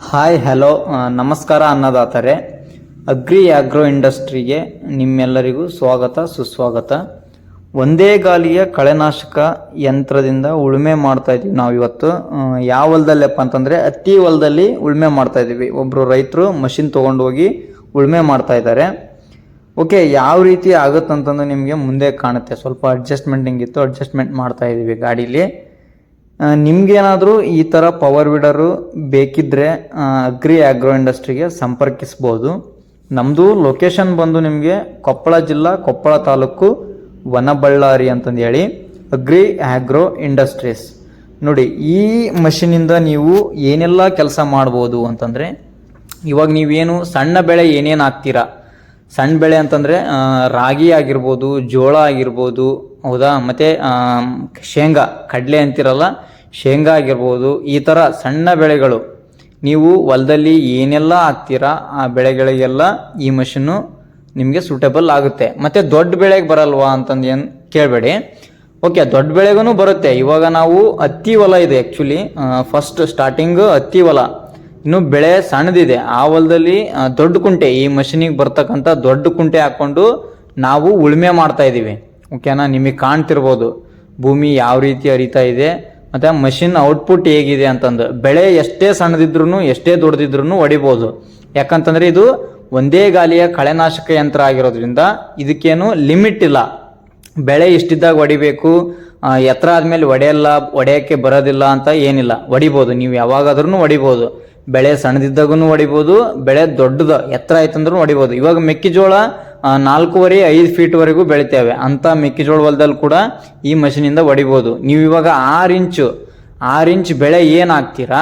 Hi hello ನಮಸ್ಕಾರ ಅನ್ನದಾತರೆ. Agri agro ಇಂಡಸ್ಟ್ರಿಗೆ ನಿಮ್ಮೆಲ್ಲರಿಗೂ ಸ್ವಾಗತ, ಸುಸ್ವಾಗತ. ಒಂದೇ ಗಾಲಿಯ ಕಳೆನಾಶಕ ಯಂತ್ರದಿಂದ ಉಳುಮೆ ಮಾಡ್ತಾ ಇದ್ದೀವಿ ನಾವು ಇವತ್ತು. ಯಾವ ಹೊಲದಲ್ಲಪ್ಪ ಅಂತಂದ್ರೆ ಅತಿ ಹೊಲದಲ್ಲಿ ಉಳುಮೆ ಮಾಡ್ತಾ ಇದ್ದೀವಿ. ಒಬ್ರು ರೈತರು ಮಷಿನ್ ತಗೊಂಡು ಹೋಗಿ ಉಳುಮೆ ಮಾಡ್ತಾ ಇದ್ದಾರೆ. ಓಕೆ ಯಾವ ರೀತಿ ಆಗುತ್ತಂತಂದ್ರೆ ನಿಮಗೆ ಮುಂದೆ ಕಾಣುತ್ತೆ. ಸ್ವಲ್ಪ ಅಡ್ಜಸ್ಟ್ಮೆಂಟ್ ಹಿಂಗಿತ್ತು ಅಡ್ಜಸ್ಟ್ಮೆಂಟ್ ಮಾಡ್ತಾ ಇದ್ದೀವಿ ಗಾಡೀಲಿ. ನಿಮ್ಗೇನಾದ್ರೂ ಈ ಥರ ಪವರ್ ವಿಡರು ಬೇಕಿದ್ದರೆ ಅಗ್ರಿ ಆಗ್ರೋ ಇಂಡಸ್ಟ್ರಿಗೆ ಸಂಪರ್ಕಿಸ್ಬೋದು. ನಮ್ಮದು ಲೊಕೇಶನ್ ಬಂದು ನಿಮಗೆ ಕೊಪ್ಪಳ ಜಿಲ್ಲಾ, ಕೊಪ್ಪಳ ತಾಲೂಕು ವನಬಳ್ಳಾರಿ ಅಂತಂದು ಹೇಳಿ ಅಗ್ರಿ ಆಗ್ರೋ ಇಂಡಸ್ಟ್ರೀಸ್ ನೋಡಿ, ಈ ಮಷಿನಿಂದ ನೀವು ಏನೆಲ್ಲ ಕೆಲಸ ಮಾಡ್ಬೋದು ಅಂತಂದರೆ, ಇವಾಗ ನೀವೇನು ಸಣ್ಣ ಬೆಳೆ ಏನೇನು ಹಾಕ್ತೀರಾ? ಸಣ್ಣ ಬೆಳೆ ಅಂತಂದರೆ ರಾಗಿ ಆಗಿರ್ಬೋದು, ಜೋಳ ಆಗಿರ್ಬೋದು, ಹೌದಾ? ಮತ್ತು ಶೇಂಗಾ, ಕಡಲೆ ಅಂತಿರಲ್ಲ, ಶೇಂಗಾ ಆಗಿರ್ಬೋದು, ಈ ಥರ ಸಣ್ಣ ಬೆಳೆಗಳು. ನೀವು ಹೊಲದಲ್ಲಿ ಏನೆಲ್ಲ ಹಾಕ್ತೀರಾ, ಆ ಬೆಳೆಗಳಿಗೆಲ್ಲ ಈ ಮಷಿನ್ನು ನಿಮಗೆ ಸೂಟೇಬಲ್ ಆಗುತ್ತೆ. ಮತ್ತು ದೊಡ್ಡ ಬೆಳೆಗೆ ಬರಲ್ವಾ ಅಂತಂದು ಏನು ಕೇಳಬೇಡಿ. ಓಕೆ ದೊಡ್ಡ ಬೆಳೆಗೂ ಬರುತ್ತೆ. ಇವಾಗ ನಾವು ಹತ್ತಿ ಹೊಲ ಇದೆ ಆ್ಯಕ್ಚುಲಿ ಫಸ್ಟ್ ಸ್ಟಾರ್ಟಿಂಗ್ ಹತ್ತಿ ಹೊಲ. ಇನ್ನು ಬೆಳೆ ಸಣ್ಣದಿದೆ. ಆ ಹೊಲದಲ್ಲಿ ದೊಡ್ಡ ಕುಂಟೆ, ಈ ಮಷಿನಿಗೆ ಬರ್ತಕ್ಕಂಥ ದೊಡ್ಡ ಕುಂಟೆ ಹಾಕೊಂಡು ನಾವು ಉಳುಮೆ ಮಾಡ್ತಾ ಇದ್ದೀವಿ. ಓಕೆನಾ ನಿಮಗೆ ಕಾಣ್ತಿರ್ಬೋದು. ಭೂಮಿ ಯಾವ ರೀತಿ ಹರಿತಾ ಇದೆ, ಮತ್ತು ಮಷಿನ್ ಔಟ್ಪುಟ್ ಹೇಗಿದೆ ಅಂತಂದು. ಬೆಳೆ ಎಷ್ಟೇ ಸಣ್ಣದಿದ್ರು ಎಷ್ಟೇ ದೊಡ್ಡದಿದ್ರು ಹೊಡಿಬೋದು. ಯಾಕಂತಂದರೆ ಇದು ಒಂದೇ ಗಾಲಿಯ ಕಳೆನಾಶಕ ಯಂತ್ರ ಆಗಿರೋದ್ರಿಂದ ಇದಕ್ಕೇನು ಲಿಮಿಟ್ ಇಲ್ಲ. ಬೆಳೆ ಎಷ್ಟಿದ್ದಾಗ ಹೊಡಿಬೇಕು ಎತ್ತರ ಆದಮೇಲೆ ಒಡೆಯಲ್ಲ, ಒಡೆಯೋಕ್ಕೆ ಬರೋದಿಲ್ಲ ಅಂತ ಏನಿಲ್ಲ. ಹೊಡಿಬೋದು ನೀವು ಯಾವಾಗಾದ್ರೂ ಹೊಡಿಬೋದು ಬೆಳೆ ಸಣ್ಣದಿದ್ದಾಗೂ ಹೊಡಿಬೋದು ಬೆಳೆ ದೊಡ್ಡದು, ಎತ್ತರ ಆಯ್ತಂದ್ರೂ ಹೊಡಿಬೋದು ಇವಾಗ ಮೆಕ್ಕೆಜೋಳ ನಾಲ್ಕೂವರೆ, ಐದು ಫೀಟ್ವರೆಗೂ ಬೆಳಿತೇವೆ. ಅಂತ ಮೆಕ್ಕೆಜೋಳ ಹೊಲದಲ್ಲಿ ಕೂಡ ಈ ಮಷೀನಿಂದ ಹೊಡಿಬೋದು ನೀವು ಇವಾಗ ಆರು ಇಂಚು, ಆರು ಇಂಚ್ ಬೆಳೆ ಏನು ಹಾಕ್ತೀರಾ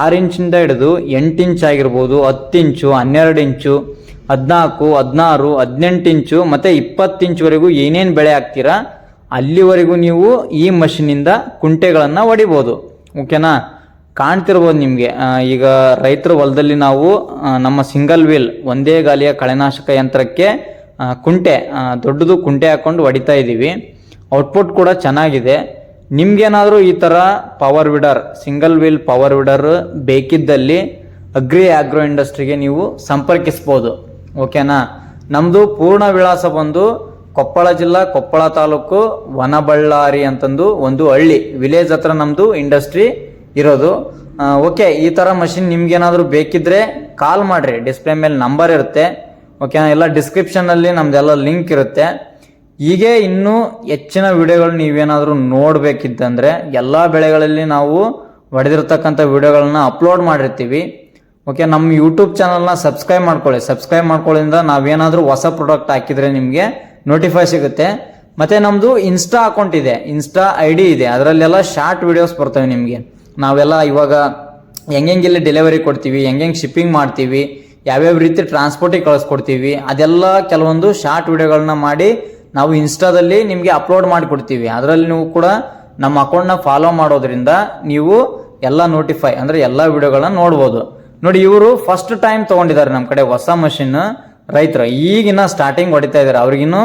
ಆರು ಇಂಚಿಂದ ಹಿಡಿದು ಎಂಟು ಇಂಚ್ ಆಗಿರ್ಬೋದು, ಹತ್ತು ಇಂಚು, ಹನ್ನೆರಡು ಇಂಚು, ಹದಿನಾಲ್ಕು, ಹದಿನಾರು, ಹದಿನೆಂಟು ಇಂಚು, ಮತ್ತು ಇಪ್ಪತ್ತು ಇಂಚ್ವರೆಗೂ ಏನೇನು ಬೆಳೆ ಹಾಕ್ತೀರಾ? ಅಲ್ಲಿವರೆಗೂ ನೀವು ಈ ಮಷಿನಿಂದ ಕುಂಟೆಗಳನ್ನು ಹೊಡಿಬೋದು ಓಕೆನಾ? ಕಾಣ್ತಿರ್ಬೋದು ನಿಮಗೆ. ಈಗ ರೈತರ ಹೊಲದಲ್ಲಿ ನಾವು ನಮ್ಮ ಸಿಂಗಲ್ ವೀಲ್ ಒಂದೇ ಗಾಲಿಯ ಕಳೆನಾಶಕ ಯಂತ್ರಕ್ಕೆ ಕುಂಟೆ ದೊಡ್ಡದು ಕುಂಟೆ ಹಾಕೊಂಡು ಹೊಡಿತಾ ಇದ್ದೀವಿ ಔಟ್ಪುಟ್ ಕೂಡ ಚೆನ್ನಾಗಿದೆ. ನಿಮಗೇನಾದರೂ ಈ ಥರ power weeder single wheel power weeder ಬೇಕಿದ್ದಲ್ಲಿ agri agro ಇಂಡಸ್ಟ್ರಿಗೆ ನೀವು ಸಂಪರ್ಕಿಸ್ಬೋದು. ಓಕೆನಾ? ನಮ್ಮದು ಪೂರ್ಣ ವಿಳಾಸ ಬಂದು ಕೊಪ್ಪಳ ಜಿಲ್ಲಾ, ಕೊಪ್ಪಳ ತಾಲೂಕು ವನಬಳ್ಳಾರಿ ಅಂತಂದು ಒಂದು ಹಳ್ಳಿ. ವಿಲೇಜ್ ಹತ್ರ ನಮ್ಮದು ಇಂಡಸ್ಟ್ರಿ ಇರೋದು. ಓಕೆ ಈ ಥರ ಮಷಿನ್ ನಿಮ್ಗೇನಾದರೂ ಬೇಕಿದ್ರೆ ಕಾಲ್ ಮಾಡಿರಿ. ಡಿಸ್ಪ್ಲೇ ಮೇಲೆ ನಂಬರ್ ಇರುತ್ತೆ. ಓಕೆ ಎಲ್ಲ ಡಿಸ್ಕ್ರಿಪ್ಷನಲ್ಲಿ ನಮ್ದೆಲ್ಲ ಲಿಂಕ್ ಇರುತ್ತೆ. ಹೀಗೆ ಇನ್ನೂ ಹೆಚ್ಚಿನ ವಿಡಿಯೋಗಳು ನೀವೇನಾದರೂ ನೋಡಬೇಕಿದ್ದಂದ್ರೆ ಎಲ್ಲ ಬೆಳೆಗಳಲ್ಲಿ ನಾವು ಹೊಡೆದಿರ್ತಕ್ಕಂಥ ವಿಡಿಯೋಗಳನ್ನ ಅಪ್ಲೋಡ್ ಮಾಡಿರ್ತೀವಿ. ಓಕೆ ನಮ್ಮ ಯೂಟ್ಯೂಬ್ ಚಾನಲ್ನ ಸಬ್ಸ್ಕ್ರೈಬ್ ಮಾಡ್ಕೊಳ್ಳಿ. ಸಬ್ಸ್ಕ್ರೈಬ್ ಮಾಡ್ಕೊಳ್ಳಿಂದ ನಾವೇನಾದರೂ ಹೊಸ ಪ್ರಾಡಕ್ಟ್ ಹಾಕಿದ್ರೆ ನಿಮಗೆ ನೋಟಿಫೈ ಸಿಗುತ್ತೆ. ಮತ್ತು ನಮ್ಮದು ಇನ್ಸ್ಟಾ ಅಕೌಂಟ್ ಇದೆ. ಇನ್ಸ್ಟಾ ಐ ಡಿ ಇದೆ. ಅದರಲ್ಲೆಲ್ಲ ಶಾರ್ಟ್ ವಿಡಿಯೋಸ್ ಬರ್ತವೆ ನಿಮಗೆ. ನಾವೆಲ್ಲ ಇವಾಗ ಹೆಂಗೆಂಗಿಲ್ಲಿ ಡೆಲಿವರಿ ಕೊಡ್ತೀವಿ, ಹೆಂಗೆಂಗೆ ಶಿಪ್ಪಿಂಗ್ ಮಾಡ್ತೀವಿ, ಯಾವ್ಯಾವ ರೀತಿ ಟ್ರಾನ್ಸ್ಪೋರ್ಟಿಗೆ ಕಳಿಸ್ಕೊಡ್ತೀವಿ, ಅದೆಲ್ಲ ಕೆಲವೊಂದು ಶಾರ್ಟ್ ವಿಡಿಯೋಗಳನ್ನ ಮಾಡಿ ನಾವು ಇನ್ಸ್ಟಾದಲ್ಲಿ ನಿಮಗೆ ಅಪ್ಲೋಡ್ ಮಾಡಿಕೊಡ್ತೀವಿ. ಅದರಲ್ಲಿ ನೀವು ಕೂಡ ನಮ್ಮ ಅಕೌಂಟ್ನ ಫಾಲೋ ಮಾಡೋದ್ರಿಂದ ನೀವು ಎಲ್ಲ ನೋಟಿಫೈ ಅಂದರೆ ಎಲ್ಲ ವಿಡಿಯೋಗಳನ್ನ ನೋಡ್ಬೋದು. ನೋಡಿ ಇವರು ಫಸ್ಟ್ ಟೈಮ್ ತೊಗೊಂಡಿದ್ದಾರೆ ನಮ್ಮ ಕಡೆ ಹೊಸ ಮಷಿನ್ ರೈತರು, ಈಗಿನ ಸ್ಟಾರ್ಟಿಂಗ್ ಹೊಡಿತಾ ಇದ್ದಾರೆ ಅವ್ರಿಗಿನ್ನೂ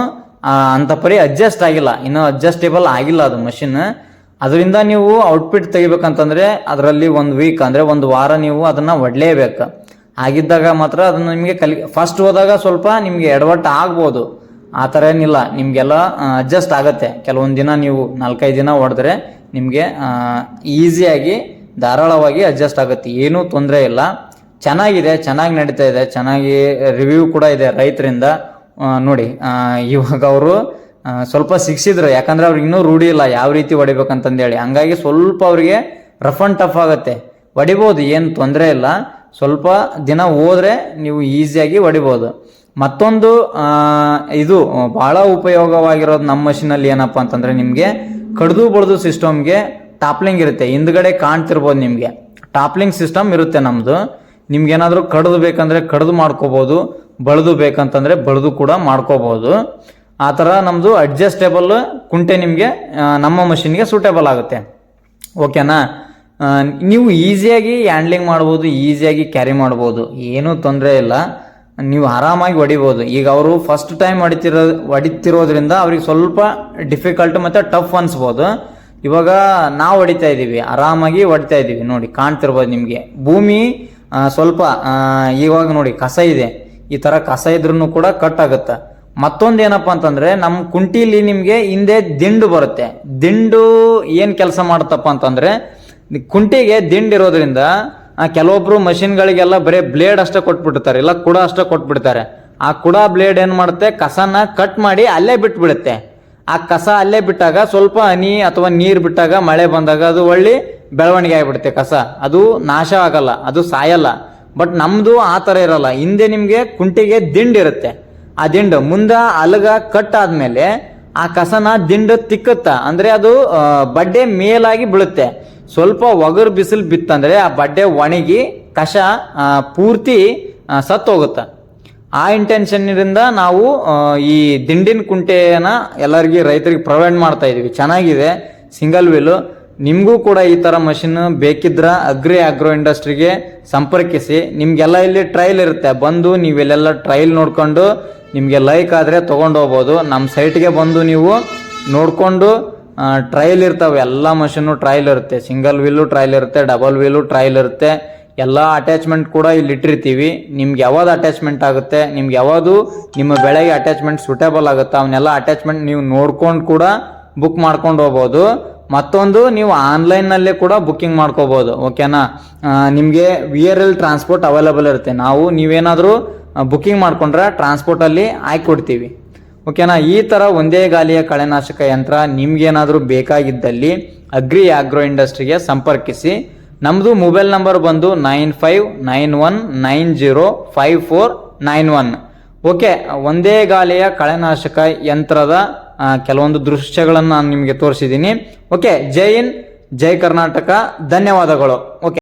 ಅಂತ ಪರಿ ಅಡ್ಜಸ್ಟ್ ಆಗಿಲ್ಲ. ಇನ್ನೂ ಅಡ್ಜಸ್ಟೇಬಲ್ ಆಗಿಲ್ಲ ಅದು ಮಷಿನ್ ಅದರಿಂದ ನೀವು ಔಟ್ಪುಟ್ ತೆಗಿಬೇಕಂತಂದ್ರೆ ಅದರಲ್ಲಿ ಒಂದು ವೀಕ್ ಅಂದ್ರೆ ಒಂದು ವಾರ ನೀವು ಅದನ್ನ ಒಡಲೇಬೇಕು. ಆಗಿದ್ದಾಗ ಮಾತ್ರ ಅದನ್ನು ನಿಮಗೆ ಕಲಿ ಫಸ್ಟ್ ಹೋದಾಗ ಸ್ವಲ್ಪ ನಿಮಗೆ ಎಡವಟ್ಟು ಆಗ್ಬೋದು. ಆ ಥರ ಏನಿಲ್ಲ. ನಿಮಗೆಲ್ಲ ಅಡ್ಜಸ್ಟ್ ಆಗುತ್ತೆ. ಕೆಲವೊಂದು ದಿನ ನೀವು ನಾಲ್ಕೈದು ದಿನ ಹೊಡೆದ್ರೆ ನಿಮಗೆ ಈಸಿಯಾಗಿ ಧಾರಾಳವಾಗಿ ಅಡ್ಜಸ್ಟ್ ಆಗುತ್ತೆ. ಏನೂ ತೊಂದರೆ ಇಲ್ಲ. ಚೆನ್ನಾಗಿದೆ, ಚೆನ್ನಾಗಿ ನಡೀತಾ ಇದೆ, ಚೆನ್ನಾಗಿ ರಿವ್ಯೂ ಕೂಡ ಇದೆ ರೈತರಿಂದ. ನೋಡಿ ಇವಾಗ ಅವರು ಸ್ವಲ್ಪ ಸಿಕ್ಸಿದ್ರು ಯಾಕಂದ್ರೆ ಅವ್ರಿಗೆ ಇನ್ನೂ ರೂಢಿ ಇಲ್ಲ ಯಾವ ರೀತಿ ಹೊಡಿಬೇಕಂತಂದೇಳಿ. ಹಂಗಾಗಿ ಸ್ವಲ್ಪ ಅವರಿಗೆ ರಫ್ ಅಂಡ್ ಟಫ್ ಆಗುತ್ತೆ. ಹೊಡಿಬೋದು, ಏನು ತೊಂದರೆ ಇಲ್ಲ. ಸ್ವಲ್ಪ ದಿನ ಹೋದ್ರೆ ನೀವು ಈಸಿಯಾಗಿ ಹೊಡಿಬೋದು. ಮತ್ತೊಂದು ಇದು ಬಹಳ ಉಪಯೋಗವಾಗಿರೋದು ನಮ್ಮ ಮಷಿನಲ್ಲಿ ಏನಪ್ಪ ಅಂತಂದ್ರೆ ನಿಮಗೆ ಕಡ್ದು ಬಡ್ದು ಸಿಸ್ಟಮ್ಗೆ ಟಾಪ್ಲಿಂಗ್ ಇರುತ್ತೆ. ಹಿಂದ್ಗಡೆ ಕಾಣ್ತಿರ್ಬೋದು ನಿಮಗೆ. ಟಾಪ್ಲಿಂಗ್ ಸಿಸ್ಟಮ್ ಇರುತ್ತೆ ನಮ್ಮದು ನಿಮ್ಗೆ ಏನಾದರೂ ಕಡ್ದು ಬೇಕಂದರೆ ಕಡ್ದು ಮಾಡ್ಕೋಬೋದು, ಬಳ್ದು ಬೇಕಂತಂದರೆ ಬಳ್ದು ಕೂಡ ಮಾಡ್ಕೋಬೋದು. ಆ ಥರ ನಮ್ಮದು ಅಡ್ಜಸ್ಟೇಬಲ್ ಕುಂಟೆ ನಿಮಗೆ ನಮ್ಮ ಮಷಿನ್ಗೆ ಸೂಟೇಬಲ್ ಆಗುತ್ತೆ. ಓಕೆನಾ? ನೀವು ಈಸಿಯಾಗಿ ಹ್ಯಾಂಡ್ಲಿಂಗ್ ಮಾಡ್ಬೋದು ಈಸಿಯಾಗಿ ಕ್ಯಾರಿ ಮಾಡ್ಬೋದು, ಏನೂ ತೊಂದರೆ ಇಲ್ಲ. ನೀವು ಆರಾಮಾಗಿ ಹೊಡಿಬೋದು. ಈಗ ಅವರು ಫಸ್ಟ್ ಟೈಮ್ ಹೊಡಿತಿರೋ, ಹೊಡಿತಿರೋದ್ರಿಂದ ಅವ್ರಿಗೆ ಸ್ವಲ್ಪ ಡಿಫಿಕಲ್ಟ್ ಮತ್ತು ಟಫ್ ಅನ್ಸ್ಬೋದು. ಇವಾಗ ನಾವು ಹೊಡಿತಾ ಇದ್ದೀವಿ ಆರಾಮಾಗಿ ಹೊಡಿತಾ ಇದ್ದೀವಿ ನೋಡಿ, ಕಾಣ್ತಿರ್ಬೋದು ನಿಮಗೆ. ಭೂಮಿ ಸ್ವಲ್ಪ ಇವಾಗ ನೋಡಿ, ಕಸ ಇದೆ. ಈ ತರ ಕಸ ಇದ್ರೂ ಕೂಡ ಕಟ್ ಆಗುತ್ತೆ. ಮತ್ತೊಂದು ಏನಪ್ಪ ಅಂತಂದ್ರೆ ನಮ್ಮ ಕುಂಟಿಲಿ ನಿಮಗೆ ಹಿಂದೆ ದಿಂಡು ಬರುತ್ತೆ. ದಿಂಡು ಏನು ಕೆಲಸ ಮಾಡುತ್ತಪ್ಪ ಅಂತಂದ್ರೆ, ಕುಂಟಿಗೆ ದಿಂಡು ಇರೋದ್ರಿಂದ ಕೆಲವೊಬ್ರು ಮಷಿನ್ಗಳಿಗೆಲ್ಲ ಬರೀ ಬ್ಲೇಡ್ ಅಷ್ಟೇ ಕೊಟ್ಬಿಡ್ತಾರೆ, ಇಲ್ಲ ಕುಡ ಅಷ್ಟೇ ಕೊಟ್ಬಿಡ್ತಾರೆ. ಆ ಕುಡ ಬ್ಲೇಡ್ ಏನು ಮಾಡುತ್ತೆ? ಕಸನ ಕಟ್ ಮಾಡಿ ಅಲ್ಲೇ ಬಿಟ್ಬಿಡುತ್ತೆ. ಆ ಕಸ ಅಲ್ಲೇ ಬಿಟ್ಟಾಗ ಸ್ವಲ್ಪ ಹನಿ ಅಥವಾ ನೀರು ಬಿಟ್ಟಾಗ ಮಳೆ ಬಂದಾಗ ಅದು ಒಳ್ಳೆ ಬೆಳವಣಿಗೆ ಆಗಿಬಿಡುತ್ತೆ ಕಸ. ಅದು ನಾಶ ಆಗಲ್ಲ, ಅದು ಸಾಯಲ್ಲ. ಬಟ್ ನಮ್ದು ಆ ಥರ ಇರಲ್ಲ. ಹಿಂದೆ ನಿಮಗೆ ಕುಂಟಿಗೆ ದಿಂಡಿರುತ್ತೆ ಆ ದಿಂಡು ಮುಂದೆ ಅಲಗ ಕಟ್ ಆದ್ಮೇಲೆ ಆ ಕಸನ ದಿಂಡು ತಿಕ್ಕುತ್ತ. ಅಂದ್ರೆ ಅದು ಬಡ್ಡೆ ಮೇಲಾಗಿ ಬೀಳುತ್ತೆ. ಸ್ವಲ್ಪ ಒಗರು ಬಿಸಿಲು ಬಿತ್ತಂದರೆ ಆ ಬಡ್ಡೆ ಒಣಗಿ ಕಸ ಪೂರ್ತಿ ಸತ್ತೋಗುತ್ತೆ. ಆ ಇಂಟೆನ್ಷನ್ನಿಂದ ನಾವು ಈ ದಿಂಡಿನ ಕುಂಟೆನ ಎಲ್ಲರಿಗೂ, ರೈತರಿಗೆ ಪ್ರೊವೈಡ್ ಮಾಡ್ತಾ ಇದೀವಿ. ಚೆನ್ನಾಗಿದೆ. ಸಿಂಗಲ್ ವೀಲು ನಿಮಗೂ ಕೂಡ ಈ ಥರ ಮಷಿನ್ ಬೇಕಿದ್ರೆ ಅಗ್ರಿ ಆಗ್ರೋ ಇಂಡಸ್ಟ್ರಿಗೆ ಸಂಪರ್ಕಿಸಿ. ನಿಮಗೆಲ್ಲ ಇಲ್ಲಿ ಟ್ರಯಲ್ ಇರುತ್ತೆ. ಬಂದು ನೀವೆಲ್ಲೆಲ್ಲ ಟ್ರಯಲ್ ನೋಡಿಕೊಂಡು ನಿಮಗೆ ಲೈಕ್ ಆದರೆ ತೊಗೊಂಡು ಹೋಗ್ಬೋದು. ನಮ್ಮ ಸೈಟ್ಗೆ ಬಂದು ನೀವು ನೋಡಿಕೊಂಡು ಟ್ರಯಲ್ ಇರ್ತವೆ. ಎಲ್ಲ ಮಷಿನ್ನು ಟ್ರಯಲ್ ಇರುತ್ತೆ. ಸಿಂಗಲ್ ವೀಲು ಟ್ರಯಲ್ ಇರುತ್ತೆ ಡಬಲ್ ವೀಲು ಟ್ರಯಲ್ ಇರುತ್ತೆ. ಎಲ್ಲ ಅಟ್ಯಾಚ್ಮೆಂಟ್ ಕೂಡ ಇಲ್ಲಿ ಇಟ್ಟಿರ್ತೀವಿ. ನಿಮ್ಗೆ ಯಾವ್ದು ಅಟ್ಯಾಚ್ಮೆಂಟ್ ಆಗುತ್ತೆ, ನಿಮ್ಗೆ ಯಾವುದು ನಿಮ್ಮ ಬೆಳೆಗೆ ಅಟ್ಯಾಚ್ಮೆಂಟ್ ಸೂಟೇಬಲ್ ಆಗುತ್ತೆ, ಅವನ್ನೆಲ್ಲ ಅಟ್ಯಾಚ್ಮೆಂಟ್ ನೀವು ನೋಡ್ಕೊಂಡು ಕೂಡ ಬುಕ್ ಮಾಡ್ಕೊಂಡು ಹೋಗ್ಬೋದು. ಮತ್ತೊಂದು, ನೀವು ಆನ್ಲೈನ್ನಲ್ಲೇ ಕೂಡ ಬುಕ್ಕಿಂಗ್ ಮಾಡ್ಕೋಬೋದು ಓಕೆನಾ ನಿಮಗೆ V R L transport available ಇರುತ್ತೆ. ನಾವು ನೀವೇನಾದರೂ ಬುಕ್ಕಿಂಗ್ ಮಾಡ್ಕೊಂಡ್ರೆ ಟ್ರಾನ್ಸ್ಪೋರ್ಟಲ್ಲಿ ಹಾಕಿ ಕೊಡ್ತೀವಿ ಓಕೆನಾ ಈ ಥರ ಒಂದೇ ಗಾಲಿಯ ಕಳೆನಾಶಕ ಯಂತ್ರ ನಿಮ್ಗೇನಾದರೂ ಬೇಕಾಗಿದ್ದಲ್ಲಿ ಅಗ್ರಿ ಆಗ್ರೋ ಇಂಡಸ್ಟ್ರಿಗೆ ಸಂಪರ್ಕಿಸಿ. ನಮ್ಮದು ಮೊಬೈಲ್ ನಂಬರ್ ಬಂದು nine five nine one nine zero five four nine one okay ಒಂದೇ ಗಾಲಿಯ ಕಳೆನಾಶಕ ಯಂತ್ರದ ಕೆಲವೊಂದು ದೃಶ್ಯಗಳನ್ನು ನಾನು ನಿಮಗೆ ತೋರಿಸಿದ್ದೀನಿ. ಓಕೆ ಜೈ ಹಿಂದ್ ಜೈ ಕರ್ನಾಟಕ ಧನ್ಯವಾದಗಳು. ಓಕೆ